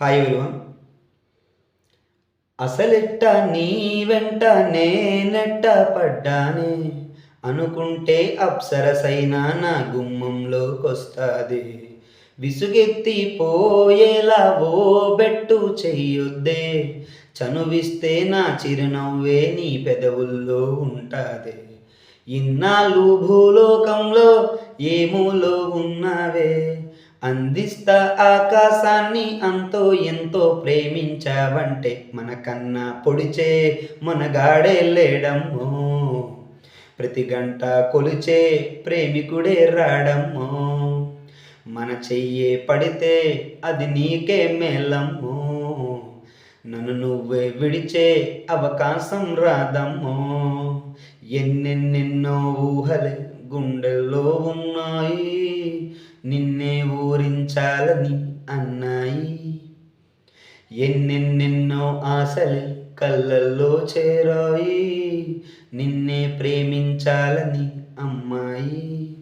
Hi everyone అసలెట్ట నీ వెంట నేనెట్ట పడ్డానే? అనుకుంటే అప్సరసైనా నా గుమ్మంలోకొస్తాది. విసుగెత్తి పోయేలా ఓ బెట్టు చెయ్యొద్దే. చనువిస్తే నా చిరునవ్వే నీ పెదవుల్లో ఉంటాదే. ఇన్నాళ్ళు భూలోకంలో ఏమూలో ఉన్నావే? అందిస్తా ఆకాశాన్ని అంతో ఎంతో ప్రేమించావంటే మనకన్నా పొడిచే మనగాడే లేడమ్మో. ప్రతి గంట కొలిచే ప్రేమికుడే రాడమ్మో. మన చెయ్యే పడితే అది నీకే మేలమ్మో. నన్ను నువ్వే విడిచే అవకాశం రాదమ్మో. ఎన్నెన్నెన్నో ఊహలే గుండెల్లో ఉన్నాయి. చాలని అన్నాయి. ఎన్నెన్నెన్నో ఆశలే కళ్ళల్లో చేరాయి. నిన్నే ప్రేమించాలని అమ్మాయి.